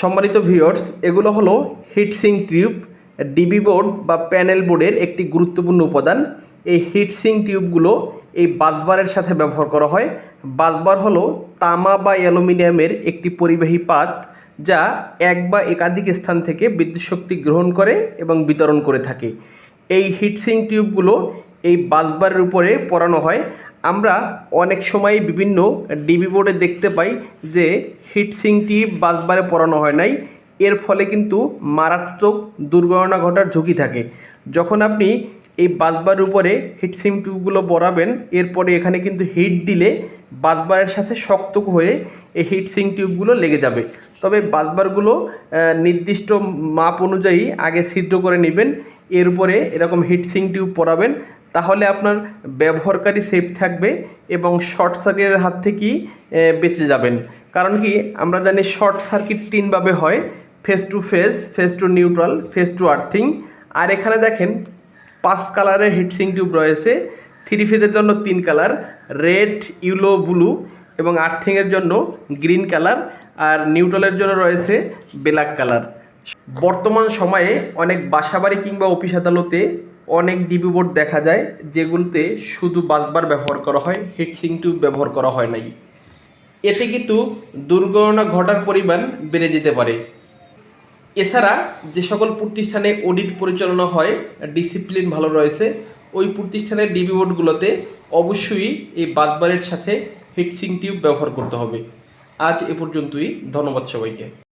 সম্মানিত ভিউয়ার্স এগুলো হলো heat shrink tube DB board বা প্যানেল বোর্ডের একটি গুরুত্বপূর্ণ উপাদান। এই হিটসিং টিউবগুলো এই বাসবারের সাথে ব্যবহার করা হয়। বাসবার হলো তামা বা অ্যালুমিনিয়ামের একটি পরিবাহী পাত যা এক বা একাধিক স্থান থেকে বিদ্যুৎ শক্তি গ্রহণ করে এবং বিতরণ করে থাকে। এই হিটসিং টিউবগুলো এই বাসবারের উপরে পরানো হয়। আমরা অনেক সময় বিভিন্ন ডিবি বোর্ডে দেখতে পাই যে হিটসিং টিউব বাসবারে পরানো হয় নাই। এর ফলে কিন্তু মারাত্মক দুর্ঘটনা ঘটার ঝুঁকি থাকে। যখন আপনি এই বাসবার উপরে হিটসিং টিউবগুলো বরাবেন এরপরে এখানে কিন্তু হিট দিলে বাসবারের সাথে শক্ত হয়ে এই হিটসিং টিউবগুলো লেগে যাবে। তবে বাসবারগুলো নির্দিষ্ট মাপ অনুযায়ী আগে ছিদ্র করে নেবেন। এর উপরে এরকম হিটসিং টিউব পরাবেন তাহলে আপনার ব্যবহারকারী সেফ থাকবে এবং শর্ট সার্কিটের হাত থেকেই বেঁচে যাবেন। কারণ কি, আমরা জানি শর্ট সার্কিট তিনভাবে হয় phase to phase phase to neutral phase to earthing আর এখানে দেখেন, পাঁচ কালারের হিটসিং টিউব রয়েছে। থ্রি ফেজের জন্য তিন কালার রেড ইউলো ব্লু এবং আর্থিংয়ের জন্য গ্রিন কালার আর নিউট্রালের জন্য রয়েছে ব্ল্যাক কালার বর্তমান সময়ে অনেক বাসাবাড়ি কিংবা অফিস আদালতে অনেক ডিবি বোর্ড দেখা যায়, যেগুলোতে শুধু বাসবার ব্যবহার করা হয় হিটসিং টিউব ব্যবহার করা হয় নাই। এতে কিন্তু দুর্ঘটনা ঘটার পরিমাণ বেড়ে যেতে পারে। এছাড়া যে সকল প্রতিষ্ঠানে অডিট পরিচালনা হয় ডিসিপ্লিন ভালো রয়েছে, ওই প্রতিষ্ঠানের ডিবি বোর্ডগুলোতে অবশ্যই এই বাসবারের সাথে হিটসিং টিউব ব্যবহার করতে হবে। আজ এ পর্যন্তই, ধন্যবাদ সবাইকে।